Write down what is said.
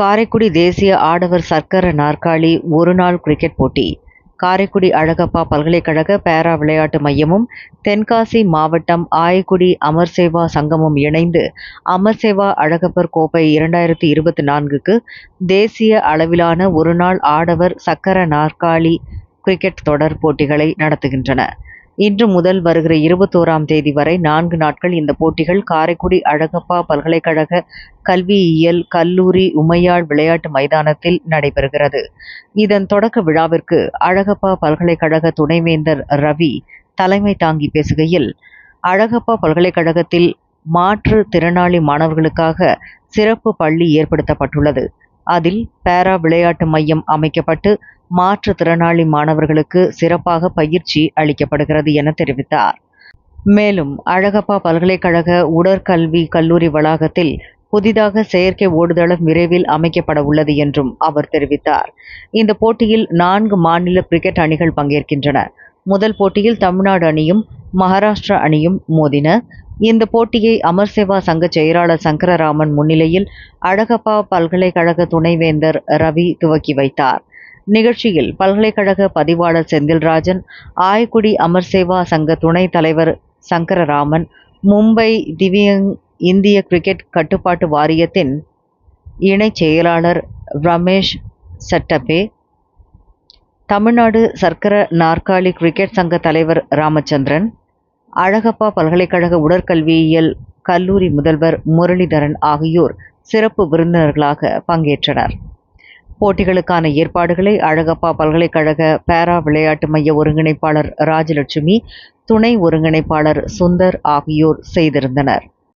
காரைக்குடி தேசிய ஆடவர் சர்க்கர நாற்காலி ஒருநாள் கிரிக்கெட் போட்டி. காரைக்குடி அழகப்பா பல்கலைக்கழக பேரா விளையாட்டு மையமும் தென்காசி மாவட்டம் ஆயக்குடி அமர்சேவா சங்கமும் இணைந்து அமர்சேவா அழகப்பர் கோப்பை இரண்டாயிரத்தி இருபத்தி நான்குக்கு தேசிய அளவிலான ஒருநாள் ஆடவர் சக்கர நாற்காலி கிரிக்கெட் தொடர் போட்டிகளை நடத்துகின்றன. இன்று முதல் வருகிற இருபத்தோராம் தேதி வரை நான்கு நாட்கள் இந்த போட்டிகள். காரைக்குடி அழகப்பா பல்கலைக்கழக கல்வியியல் கல்லூரி உமையாள் விளையாட்டு மைதானத்தில் நடைபெறுகிறது. இதன் தொடக்க விழாவிற்கு அழகப்பா பல்கலைக்கழக துணைவேந்தர் ரவி தலைமை தாங்கி பேசுகையில் அழகப்பா பல்கலைக்கழகத்தில் மாற்று திறனாளி மாணவர்களுக்காக சிறப்பு பள்ளி ஏற்படுத்தப்பட்டுள்ளது. அதில் பேரா விளையாட்டு மையம் அமைக்கப்பட்டு மாற்றுத்திறனாளி மாணவர்களுக்கு சிறப்பாக பயிற்சி அளிக்கப்படுகிறது என தெரிவித்தார். மேலும் அழகப்பா பல்கலைக்கழக உடற்கல்வி கல்லூரி வளாகத்தில் புதிதாக செயற்கை ஓடுதளம் விரைவில் அமைக்கப்பட உள்ளது என்றும் அவர் தெரிவித்தார். இந்த போட்டியில் நான்கு மாநில கிரிக்கெட் அணிகள் பங்கேற்கின்றன. முதல் போட்டியில் தமிழ்நாடு அணியும் மகாராஷ்டிரா அணியும் மோதின. இந்த போட்டியை அமர்சேவா சங்க செயலாளர் சங்கரராமன் முன்னிலையில் அழகப்பா பல்கலைக்கழக துணைவேந்தர் ரவி துவக்கி வைத்தார். நிகழ்ச்சியில் பல்கலைக்கழக பதிவாளர் செந்தில்ராஜன் ஆயக்குடி அமர்சேவா சங்க துணைத் தலைவர் சங்கரராமன் மும்பை திவ்யங் இந்திய கிரிக்கெட் கட்டுப்பாட்டு வாரியத்தின் இணைச் செயலாளர் ரமேஷ் சட்டப்பே தமிழ்நாடு சர்க்கர நாற்காலி கிரிக்கெட் சங்க தலைவர் ராமச்சந்திரன் அழகப்பா பல்கலைக்கழக உடற்கல்வியியல் கல்லூரி முதல்வர் முரளிதரன் ஆகியோர் சிறப்பு விருந்தினர்களாக பங்கேற்றனர். போட்டிகளுக்கான ஏற்பாடுகளை அழகப்பா பல்கலைக்கழக பேரா விளையாட்டு மைய ஒருங்கிணைப்பாளர் ராஜலட்சுமி துணை ஒருங்கிணைப்பாளர் சுந்தர் ஆகியோர் செய்திருந்தனர்.